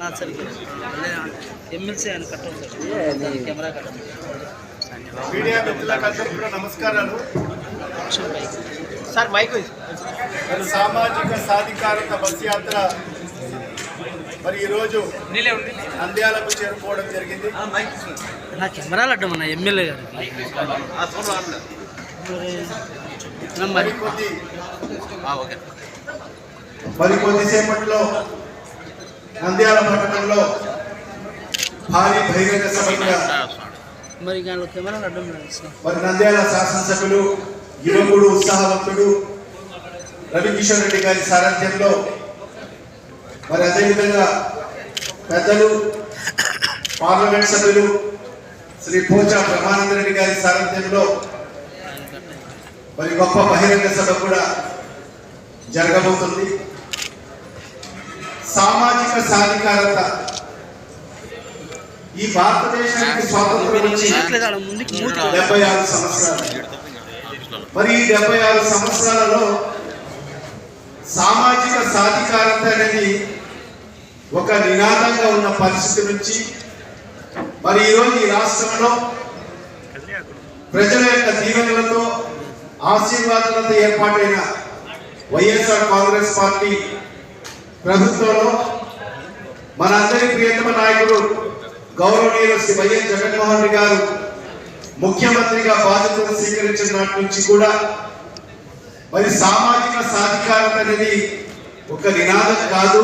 నా సరిగ్గా ఎమ్మెల్సీ ఆయన కట్టవు సార్ కెమెరా కట్టదు మీడియా మిత్రులకు కూడా నమస్కారాలు. సార్ మైక్ సామాజిక సాధికారత బస్ యాత్ర మరి ఈరోజు నంద్యాలకు చేరుకోవడం జరిగింది. నా కెమెరాలు అడ్డం అన్న ఎమ్మెల్యే గారికి. మరి మరి కొద్ది మరి కొద్దిసేపట్లో నంద్యాల పట్టణంలో భారీ బహిరంగ సభ కూడా మరి నంద్యాల శాసనసభ్యులు యువకుడు ఉత్సాహవంతుడు రవికిషోర్ రెడ్డి గారి సారథ్యంలో మరి అదేవిధంగా పెద్దలు పార్లమెంట్ సభ్యులు శ్రీ పోచా బ్రహ్మానంద రెడ్డి గారి సారథ్యంలో మరి గొప్ప బహిరంగ సభ కూడా జరగబోతుంది. సామాజిక సాధికారత. ఈ భారతదేశానికి స్వాతంత్రం వచ్చి డెబ్బై ఆరు సంవత్సరాలు. మరి ఈ డెబ్బై ఆరు సంవత్సరాలలో సామాజిక సాధికారత అనేది ఒక నినాదంగా ఉన్న పరిస్థితి నుంచి మరి ఈరోజు ఈ రాష్ట్రంలో ప్రజల యొక్క దీవెనలతో ఆశీర్వాదాలతో ఏర్పాటైన వైఎస్ఆర్ కాంగ్రెస్ పార్టీ ప్రభుత్వంలో మనందరి ప్రియతమ నాయకుడు గౌరవనీయులు శ్రీ వైఎస్ జగన్మోహన్ రెడ్డి గారు ముఖ్యమంత్రిగా బాధ్యతలు స్వీకరించిన నాటి నుంచి కూడా మరి సామాజిక సాధికారత అనేది ఒక నినాదం కాదు.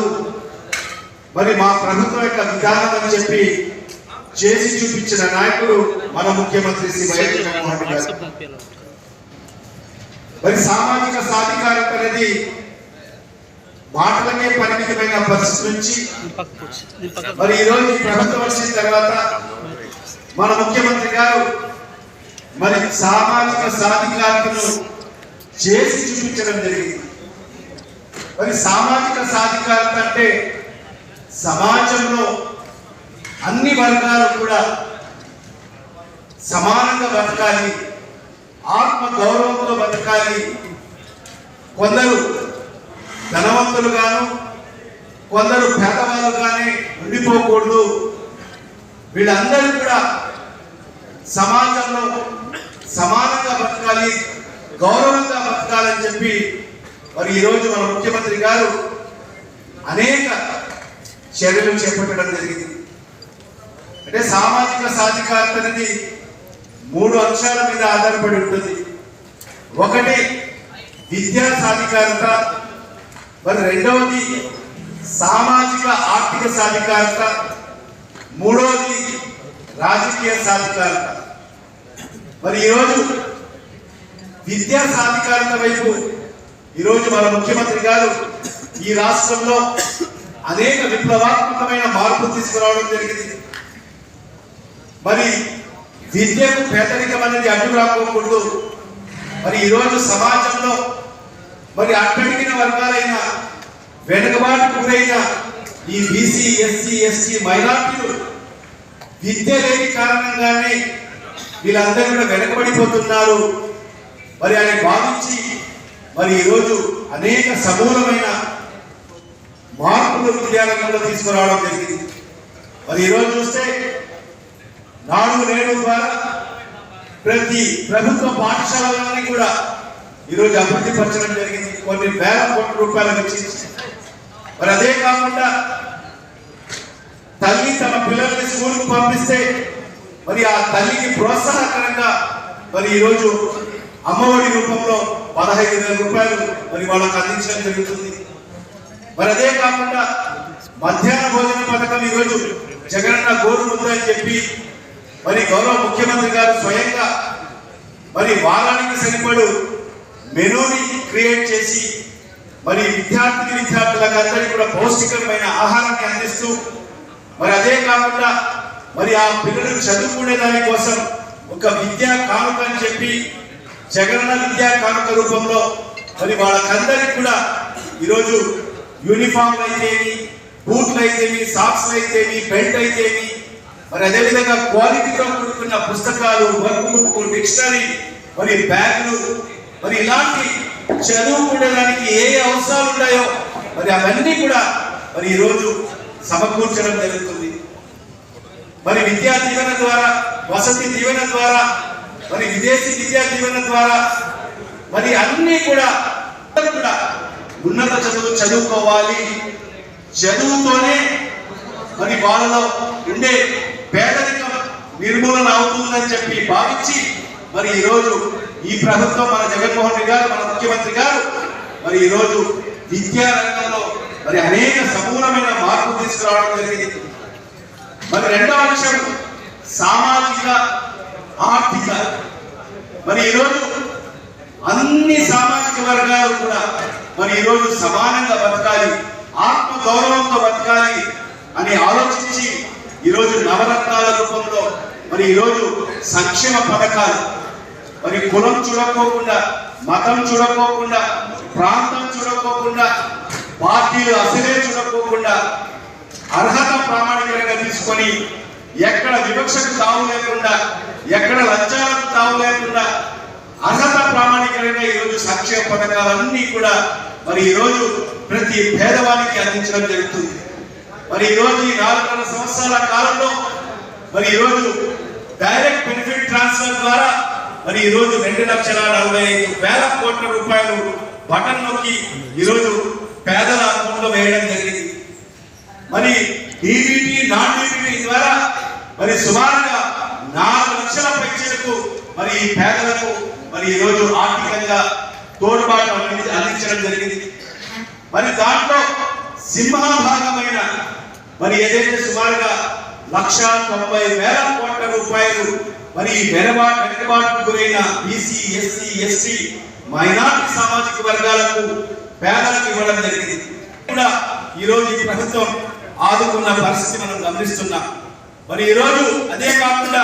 మరి మా ప్రభుత్వం యొక్క విధానం అని చెప్పి చేసి చూపించిన నాయకుడు మన ముఖ్యమంత్రి శ్రీ వైఎస్ జగన్మోహన్ రెడ్డి గారు. మరి సామాజిక సాధికారత అనేది మాటలకే పరిమితమైన పరిస్థితి నుంచి వచ్చి మరి ఈరోజు ప్రభుత్వం వచ్చిన తర్వాత మన ముఖ్యమంత్రి గారు మరి సామాజిక సాధికారతను చేసి చూపించడం జరిగింది. మరి సామాజిక సాధికారత అంటే సమాజంలో అన్ని వర్గాలు కూడా సమానంగా బతకాలి ఆత్మ గౌరవంతో బతకాలి. కొందరు ధనవంతులుగాను కొందరు పేదవాళ్ళుగానే ఉండిపోకూడదు. వీళ్ళందరూ కూడా సమాజంలో సమానంగా బతకాలి గౌరవంగా బతకాలని చెప్పి మరి ఈరోజు మన ముఖ్యమంత్రి గారు అనేక చర్యలు చేపట్టడం జరిగింది. అంటే సామాజిక సాధికారత అనేది మూడు అంశాల మీద ఆధారపడి ఉంటుంది. ఒకటి విద్యా సాధికారత మరి రెండవది సామాజిక ఆర్థిక సాధికారత. మూడవది రాజకీయ సాధికారత. మరి ఈరోజు విద్యా సాధికారత వైపు ఈరోజు మన ముఖ్యమంత్రి గారు ఈ రాష్ట్రంలో అనేక విప్లవాత్మకమైన మార్పులు తీసుకురావడం జరిగింది. మరి విద్యకు పేదరికం అనేది అడ్డు రాకూడదు మరి ఈరోజు సమాజంలో మరి అట్టడిగిన వర్గాలైన వెనుకబాటు గురైన ఈ బీసీ ఎస్సీ ఎస్టీ మైనార్టీలు విద్య లేని కారణంగానే వీళ్ళందరూ కూడా వెనకబడిపోతున్నారు. మరి ఆయన భావించి మరి ఈరోజు అనేక సమూలమైన మార్పులు విద్యారంగంలో తీసుకురావడం జరిగింది. మరి ఈరోజు చూస్తే నాడు నేడు ద్వారా ప్రతి ప్రభుత్వ పాఠశాలలోని కూడా ఈరోజు అభివృద్ధి పరచడం జరిగింది. కొన్ని వేల కోట్ల రూపాయలు వెచ్చించి మరి అదే కాకుండా తల్లి తమ పిల్లల్ని స్కూల్కు పంపిస్తే మరి ఆ తల్లికి ప్రోత్సాహకరంగా మరి ఈరోజు అమ్మఒడి రూపంలో పదహైదు వేల రూపాయలు మరి వాళ్ళకు అందించడం జరుగుతుంది. మరి అదే కాకుండా మధ్యాహ్న భోజన పథకం ఈరోజు జగనన్న గోరు ముద్ద చెప్పి మరి గౌరవ ముఖ్యమంత్రి గారు స్వయంగా మరి వారానికి సరిపడు మెనూని క్రియేట్ చేసి మరి విద్యార్థి విద్యార్థులకు అందరికీ కూడా పౌష్టికమైన ఆహారాన్ని అందిస్తూ మరి అదే కాకుండా మరి ఆ పిల్లలు చదువుకునే దానికోసం ఒక విద్యా కానుక అని చెప్పి జగనన్న విద్యా కానుక రూపంలో మరి వాళ్ళకందరికి కూడా ఈరోజు యూనిఫామ్లు అయితేమి బూట్లు అయితేమి సాక్స్లు అయితేమి బెల్ట్ అయితేమి మరి అదేవిధంగా క్వాలిటీతో కూడుకున్న పుస్తకాలు వర్క్ బుక్ డిక్షనరీ మరి బ్యాగులు మరి ఇలాంటి చదువుకునేదానికి ఏ అవసరాలు ఉన్నాయో మరి అవన్నీ కూడా మరి ఈరోజు సమకూర్చడం జరుగుతుంది. మరి విద్యా దీవెన ద్వారా వసతి దీవెన ద్వారా మరి విదేశీ విద్యా దీవెన ద్వారా మరి అన్ని కూడా కూడా ఉన్నత చదువు చదువుకోవాలి. చదువుతోనే మరి వాళ్ళలో ఉండే పేదరికం నిర్మూలన అవుతుందని చెప్పి భావించి మరి ఈరోజు ఈ ప్రభుత్వం మన జగన్మోహన్ రెడ్డి గారు మన ముఖ్యమంత్రి గారు. మరి ఈరోజు విద్యా రంగంలో మరి అనేక సమూలమైన మార్పు తీసుకురావడం జరిగింది. మరి రెండవ అంశం సామాజిక ఆర్థిక. మరి ఈరోజు అన్ని సామాజిక వర్గాలు కూడా మరి ఈరోజు సమానంగా బతకాలి ఆత్మ గౌరవంతో బతకాలి అని ఆలోచించి ఈరోజు నవరత్నాల రూపంలో మరి ఈరోజు సంక్షేమ పథకాలు మరి కులం చూడకోకుండా మతం చూడకోకుండా ప్రాంతం చూడకోకుండా పార్టీలు అసలే చూడకోకుండా అర్హత ప్రామాణికంగా తీసుకొని ఎక్కడ వివక్షకు తావు లేకుండా ఎక్కడ లంచాలకు తావు లేకుండా అర్హత ప్రామాణికంగా ఈరోజు సంక్షేమ పథకాలన్నీ కూడా మరి ఈరోజు ప్రతి పేదవానికి అందించడం జరుగుతుంది. మరి ఈరోజు ఈ నాలుగున్నర సంవత్సరాల కాలంలో మరి ఈరోజు డైరెక్ట్ బెనిఫిట్ ట్రాన్స్ఫర్ ద్వారా మరి ఈరోజు రెండు లక్షల నలభై ఐదు వేల కోట్ల రూపాయలు బటన్ నొక్కి ఈరోజు పేదల అకౌంట్లో వేయడం జరిగింది. మరి డీబీటీ నాన్ డీబీటీ ద్వారా మరి సుమారుగా నాలుగు లక్షల పైచలకు మరి ఈ పేదలకు మరి ఈరోజు ఆర్థికంగా తోడ్పాటు అందించడం జరిగింది. మరి దాంట్లో సింహభాగమైన మరి ఏదైతే సుమారుగా లక్ష తొంభై వేల కోట్ల రూపాయలు. మరి ఈ వెనబా గురైన బీసీ ఎస్సీ ఎస్టీ మైనార్టీ సామాజిక వర్గాలకు పేదలకు ఇవ్వడం జరిగింది. కూడా ఈరోజు ఈ ప్రభుత్వం ఆదుకున్న పరిస్థితి మనం గమనిస్తున్నాం. మరి ఈరోజు అదే కాకుండా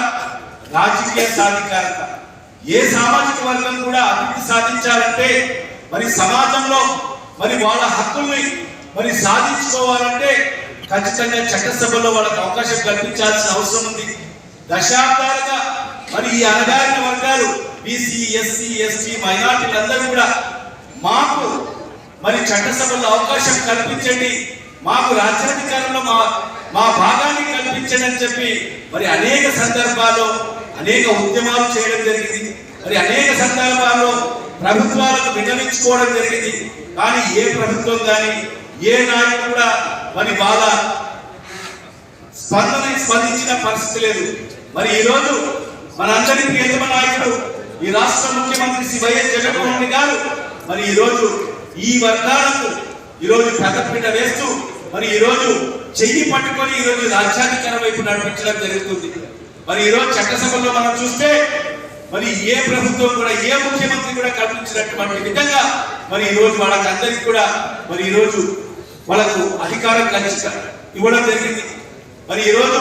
రాజకీయ సాధికారత. ఏ సామాజిక వర్గం కూడా అభివృద్ధి సాధించాలంటే మరి సమాజంలో మరి వాళ్ళ హక్కుల్ని మరి సాధించుకోవాలంటే ఖచ్చితంగా చట్టసభలో వాళ్ళకి అవకాశం కల్పించాల్సిన అవసరం ఉంది. దశాబ్దాలుగా మరి ఈ అణగారిన వర్గాలు బీసీ ఎస్సీ ఎస్టీ మైనార్టీలందరూ కూడా మాకు మరి చట్టసభలో అవకాశం కల్పించండి. మాకు రాజ్యాధికారంలో మా మా భాగాన్ని కల్పించండి అని చెప్పి మరి అనేక సందర్భాల్లో అనేక ఉద్యమాలు చేయడం జరిగింది. మరి అనేక సందర్భాల్లో ప్రభుత్వాలకు విన్నవించుకోవడం జరిగింది. కానీ ఏ ప్రభుత్వం కానీ ఏ నాయకుడు కూడా మరి బాధ? స్పందన స్పందించిన పరిస్థితి లేదు. మరి ఈ రోజు మనందరి ప్రియతమ నాయకుడు ఈ రాష్ట్ర ముఖ్యమంత్రి శ్రీ వైఎస్ జగన్మోహన్ రెడ్డి గారు మరి ఈ రోజు ఈ వర్గాలకు ఈ రోజు పెద్దపీట వేస్తూ మరి ఈ రోజు చెయ్యి పట్టుకొని ఈరోజు రాజ్యాంగ రాజ్యాధికారం వైపు నడిపించడం జరుగుతుంది. మరి ఈరోజు చట్టసభలో మనం చూస్తే మరి ఏ ప్రభుత్వం కూడా ఏ ముఖ్యమంత్రి కూడా కల్పించినటువంటి విధంగా మరి ఈరోజు రోజు వాళ్ళకి అందరికి కూడా మరి ఈరోజు వాళ్ళకు అధికారం కలిసి ఇవ్వడం జరిగింది. మరి ఈ రోజు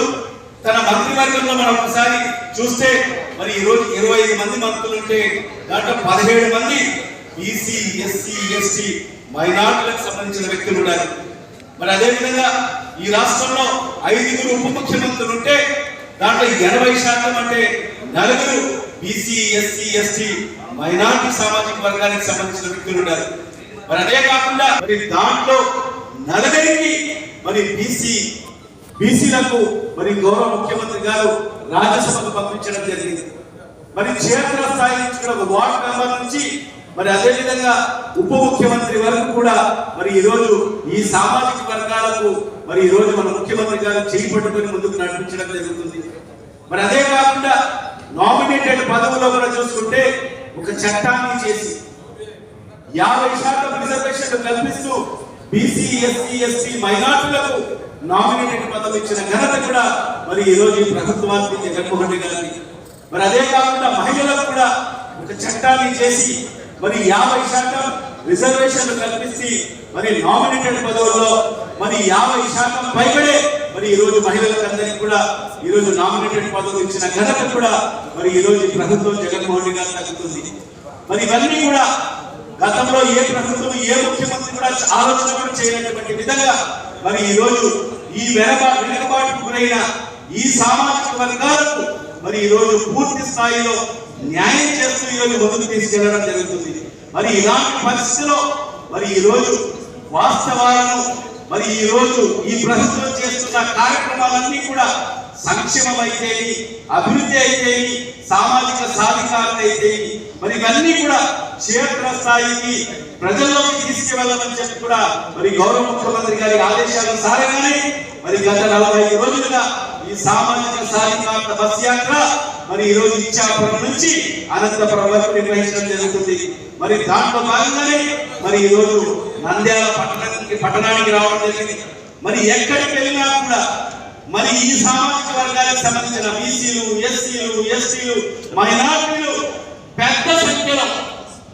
తన మంత్రివర్గంలో మనం ఒకసారి చూస్తే మరి ఈ రోజు ఇరవై ఐదు మంది మంత్రులు ఉంటే దాంట్లో పదిహేడు మంది ఈసీ ఎస్సీ ఎస్టీ మైనార్టీలకు సంబంధించిన వ్యక్తులు ఉన్నారు. మరి అదేవిధంగా ఈ రాష్ట్రంలో ఐదుగురు ఉప ముఖ్యమంత్రులు ఉంటే దాంట్లో ఎనభై శాతం అంటే నలుగురు బీసీ ఎస్సీ ఎస్టీ మైనార్టీ సామాజిక వర్గానికి సంబంధించిన వ్యక్తులు ఉన్నారు. మరి అదే కాకుండా మరి దాంట్లో నలుగురికి మరి బీసీ బీసీలకు మరి గౌరవ ముఖ్యమంత్రి గారు రాజ్యసభకు పంపించడం జరిగింది. మరి క్షేత్ర స్థాయి నుంచి కూడా ఒక వార్డు మెంబర్ నుంచి మరి అదేవిధంగా ఉప ముఖ్యమంత్రి వరకు కూడా మరి ఈ రోజు ఈ సామాజిక వర్గాలకు మరి ఈరోజు మన ముఖ్యమంత్రి గారు చేయి పట్టుకొని ముందుకు నడిపించడం జరుగుతుంది. మరి అదే కాకుండా నామినేటెడ్ పదవులో కూడా చూసుకుంటే ఒక చట్టాన్ని చేసి యాభై శాతం రిజర్వేషన్లు కల్పిస్తూ బీసీ ఎస్సీ ఎస్టీ మైనార్టీలకు నామినేటెడ్ పదవి ఇచ్చిన ఘనత కూడా మరి ఈ రోజు ప్రభుత్వానికి జగన్మోహన్ రెడ్డి గారికి. మరి అదే కాకుండా మహిళలకు కూడా ఒక చట్టాన్ని చేసి మరి యాభై శాతం రిజర్వేషన్లు కల్పిస్తే మరి నామినేటెడ్ పదవుల్లో మరి యాభై శాతం పైబడే మరి ఈ రోజు మహిళలకు కూడా ఈ రోజు నామినేటెడ్ పదవులు ఇచ్చిన ఘనత కూడా మరి ఈ రోజు ప్రభుత్వం జగన్మోహన్ రెడ్డి గారు తగ్గుతుంది మరి ఇవన్నీ కూడా గతంలో ఏ ప్రభుత్వం ఏ ముఖ్యమంత్రి కూడా ఆలోచన కూడా చేయనటువంటి విధంగా మరి ఈ రోజు ఈ వెనక గురైన ఈ సామాజిక వర్గాలకు మరి ఈ రోజు పూర్తి స్థాయిలో న్యాయం చేస్తూ ఈరోజు రోజు ముందుకు తీసుకెళ్ళడం జరుగుతుంది. మరి ఇలాంటి పరిస్థితిలో మరి ఈ రోజు వాస్తవాలను మరి ఈ రోజు ఈ ప్రభుత్వం చేస్తున్న కార్యక్రమాలన్నీ కూడా సంక్షేమం అయితేవి అభివృద్ధి అయితేవి సామాజిక సాధికారత అయితేవి మరి ఇవన్నీ కూడా క్షేత్ర స్థాయికి ప్రజల్లోకి తీసుకువెళ్ళమని చెప్పి కూడా మరి గౌరవ ముఖ్యమంత్రి గారి ఆదేశానుసారంగానే మరి గత నలభై రోజులుగా ఈ సామాజిక సాధికారత బస్ యాత్ర మరి ఈ రోజు ఇచ్చాపురం నుంచి అనంతపురం వరకు నిర్వహించడం జరుగుతుంది. మరి దాంట్లో భాగంగానే మరి ఈ రోజు నంద్యాల పట్టణానికి పట్టణానికి రావడం జరిగింది. మరి ఎక్కడికి వెళ్ళినా కూడా మరి ఈ సామాజిక వర్గాలకు సంబంధించిన బీసీలు ఎస్సీలు ఎస్టీలు మైనార్టీలు పెద్ద సంఖ్యలో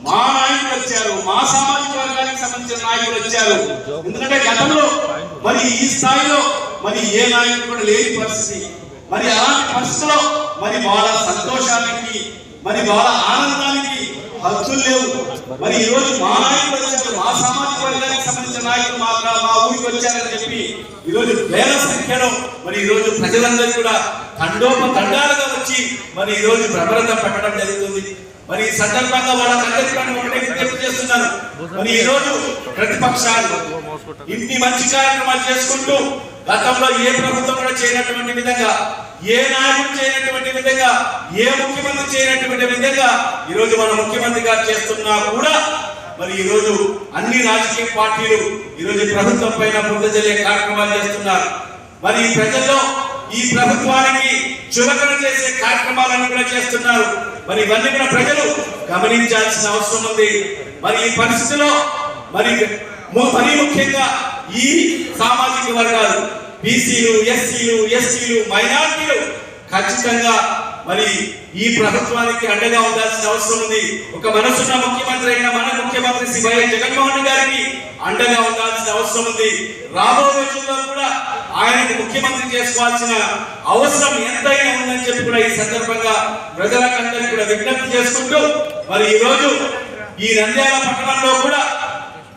మా నాయకులు వచ్చారు మా సామాజిక వర్గానికి సంబంధించిన నాయకులు వచ్చారు. ఎందుకంటే గతంలో మరి ఈ స్థాయిలో మరి ఏ నాయకుడు కూడా లేని పరిస్థితి. మరి అలాంటి పరిస్థితిలో మరి వాళ్ళ సంతోషానికి మరి వాళ్ళ ఆనందానికి హద్దులు లేవు. మరి ఈ రోజు మా నాయకులు వచ్చారు మా సామాజిక వర్గానికి సంబంధించిన నాయకులు మా మా ఊరికి వచ్చారని చెప్పి ఈ రోజు వేల సంఖ్యలో మరి ఈ రోజు ప్రజలందరూ కూడా తండోప తండాలుగా వచ్చి మరి ఈ రోజు ప్రబలంగా పెట్టడం జరుగుతుంది. మరి ఈ సందర్భంగా వాళ్ళందరికీ కూడా ఒకటే విజ్ఞప్తి చేస్తున్నాను మరి ఈ రోజు ప్రతిపక్షాలు ఇన్ని మంచి కార్యక్రమాలు చేసుకుంటూ గతంలో ఏ ప్రభుత్వం కూడా చేయనటువంటి విధంగా ఏ నాయకుడు చేయనటువంటి విధంగా ఏ ముఖ్యమంత్రి చేయనటువంటి విధంగా ఈ రోజు మన ముఖ్యమంత్రి గారు చేస్తున్నా కూడా మరి ఈ రోజు అన్ని రాజకీయ పార్టీలు ఈ రోజు ప్రభుత్వం పైన బురద కార్యక్రమాలు చేస్తున్నారు. మరి ఈ ప్రజల్లో ఈ ప్రభుత్వానికి చులకన చేసే కార్యక్రమాలన్నీ కూడా చేస్తున్నారు. మరి ఇవన్నీ కూడా ప్రజలు గమనించాల్సిన అవసరం ఉంది. మరి ఈ పరిస్థితిలో మరి మరీ ముఖ్యంగా ఈ సామాజిక వర్గాలు బీసీలు ఎస్సీలు ఎస్టీలు మైనార్టీలు ఖచ్చితంగా మరి ఈ ప్రభుత్వానికి అండగా ఉండాల్సిన అవసరం ఉంది. ఒక మనసున్న ముఖ్యమంత్రి అయిన మన ముఖ్యమంత్రి శ్రీ వైఎస్ జగన్మోహన్ గారికి అండగా ఉండాల్సిన అవసరం ఉంది. రాబోయే రోజుల్లో కూడా ఆయనకు ముఖ్యమంత్రి చేసుకోవాల్సిన అవసరం ఎంతైనా ఉందని చెప్పి కూడా ఈ సందర్భంగా ప్రజలకందరికీ కూడా విజ్ఞప్తి చేసుకుంటూ మరి ఈ రోజు ఈ నంద్యాల పట్టణంలో కూడా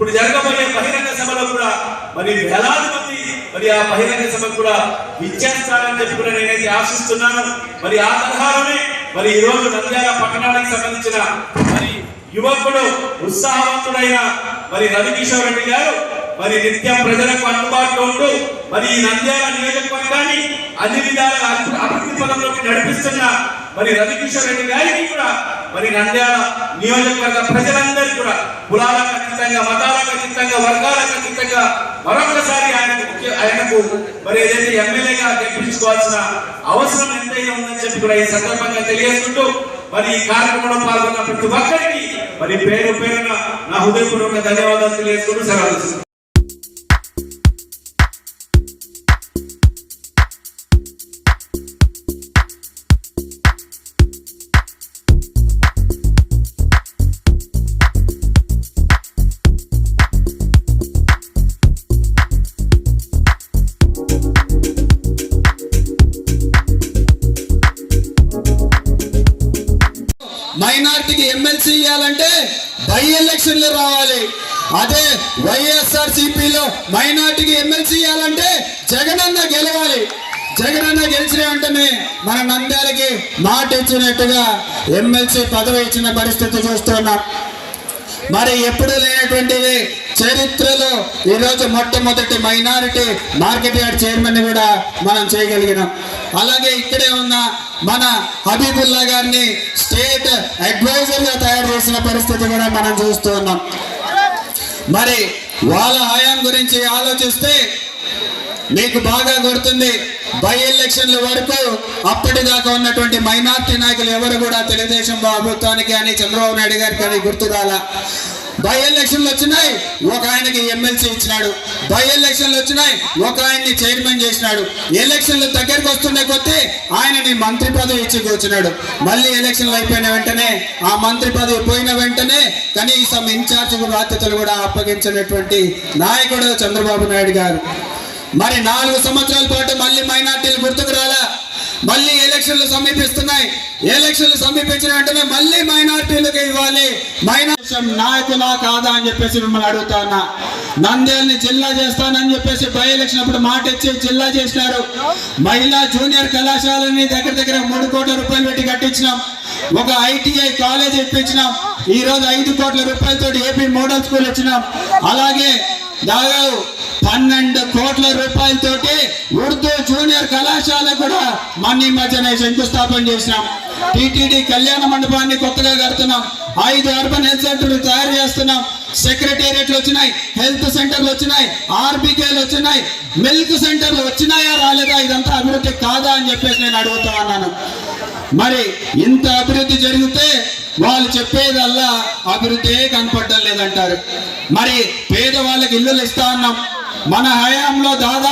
ఇప్పుడు జరగబోయే బహిరంగ సభలో కూడా మరి వేలాది మంది మరి ఆ బహిరంగ సభ కూడా విచ్చేస్తారని చెప్పి కూడా నేనైతే ఆశిస్తున్నాను. మరి ఆ తరహాలోనే మరి ఈ రోజు నంద్యాల పట్టణానికి సంబంధించిన మరి యువకుడు ఉత్సాహవంతుడైన మరి రవికిషోర్ రెడ్డి గారు మరి నిత్యం ప్రజలకు అందుబాటులో ఉంటూ మరి ఈ నంద్యాల నియోజకవర్గాన్ని అన్ని విధాలుగా అభివృద్ధి పదంలోకి నడిపిస్తున్న మరి రవికిషోర్ రెడ్డి గారికి కూడా మరి నంద్యాల నియోజకవర్గ ప్రజలందరికీ కూడా కులాలకు అతీతంగా మతాలకు అతీతంగా వర్గాలకు అతీతంగా మరొకసారి ఆయనకు ఆయనకు మరి ఏదైతే ఎమ్మెల్యేగా గెలిపించుకోవాల్సిన అవసరం ఎంతైనా ఉందని చెప్పి కూడా ఈ సందర్భంగా తెలియజేసుకుంటూ మరి ఈ కార్యక్రమంలో పాల్గొన్న ప్రతి ఒక్కరికి మరి పేరు పేరున నా హృదయపూర్వక ధన్యవాదాలు తెలియజేసుకుంటూ సెలవు వైఎస్ఆర్ సిపిలో మైనార్టీకి ఎమ్మెల్సీ ఇవ్వాలంటే జగనన్న గెలవాలి. జగనన్న గెలిచిన వెంటనే మన నంద్యాలకి మాట ఇచ్చినట్టుగా ఎమ్మెల్సీ పదవి ఇచ్చిన పరిస్థితి చూస్తున్నాం. మరి ఎప్పుడు లేనటువంటిది చరిత్రలో ఈరోజు మొట్టమొదటి మైనారిటీ మార్కెట్ యార్డ్ చైర్మన్ కూడా మనం చేయగలిగినాం. అలాగే ఇక్కడే ఉన్న మన హబీబుల్లా గారిని స్టేట్ అడ్వైజర్గా తయారు చేసిన పరిస్థితి కూడా మనం చూస్తూ ఉన్నాం. మరి వాళ్ళ హయాం గురించి ఆలోచిస్తే మీకు బాగా గుర్తుంది. బై ఎలక్షన్ల వరకు అప్పటిదాకా ఉన్నటువంటి మైనార్టీ నాయకులు ఎవరు కూడా తెలుగుదేశం ప్రభుత్వానికి అని చంద్రబాబు నాయుడు గారికి అని గుర్తురాలా. బై ఎలక్షన్లు వచ్చినాయి ఒక ఆయనకి ఎమ్మెల్సీ ఇచ్చినాడు. బై ఎలక్షన్లు వచ్చినాయి ఒక ఆయన్ని చైర్మన్ చేసినాడు. ఎలక్షన్లు దగ్గరికి వస్తుండే కొద్దీ ఆయనని మంత్రి పదవి ఇచ్చి కూర్చున్నాడు. మళ్ళీ ఎలక్షన్లు అయిపోయిన వెంటనే ఆ మంత్రి పదవి పోయిన వెంటనే కనీసం ఇన్ఛార్జ్ బాధ్యతలు కూడా అప్పగించినటువంటి నాయకుడు చంద్రబాబు నాయుడు గారు. మరి నాలుగు సంవత్సరాల పాటు మళ్ళీ మైనార్టీలు గుర్తుకు రాలా? మళ్ళీ ఎలక్షన్లు సమీపిస్తున్నాయి. ఎలక్షన్లు సమీపించిన వెంటనే మళ్ళీ మైనార్టీలకు ఇవ్వాలి. మైనార్టీ నాయకులా కాదా అని చెప్పేసి మిమ్మల్ని అడుగుతా ఉన్నా. నంద్యాలని జిల్లా చేస్తానని చెప్పేసి బై ఎలక్షన్ అప్పుడు మాట ఇచ్చి జిల్లా చేసినారు. మహిళా జూనియర్ కళాశాలని దగ్గర దగ్గర మూడు కోట్ల రూపాయలు పెట్టి కట్టించినాం. ఒక ఐటీఐ కాలేజ్ ఇప్పించినాం. ఈ రోజు ఐదు కోట్ల రూపాయలతో ఏపీ మోడల్ స్కూల్ ఇచ్చినాం. అలాగే దాదాపు పన్నెండు కోట్ల రూపాయలతోటి ఉర్దూ జూనియర్ కళాశాల కూడా మన ఈ మధ్యనే శంకుస్థాపన చేసినాం. టీటీడీ కళ్యాణ మండపాన్ని కొత్తగా కడుతున్నాం. ఐదు అర్బన్ హెల్త్ సెంటర్లు తయారు చేస్తున్నాం. సెక్రటేరియట్లు వచ్చినాయి హెల్త్ సెంటర్లు వచ్చినాయి ఆర్బికేలు వచ్చినాయి మిల్క్ సెంటర్లు వచ్చినాయా రాలేదా? ఇదంతా అభివృద్ధి కాదా అని చెప్పేసి నేను అడుగుతా మరి ఇంత అభివృద్ధి జరిగితే వాళ్ళు చెప్పేదల్లా అభివృద్ధి కనపడడం లేదంటారు. మరి పేదవాళ్ళకి ఇల్లులు ఇస్తా ఉన్నాం మన హయాంలో దాదాపు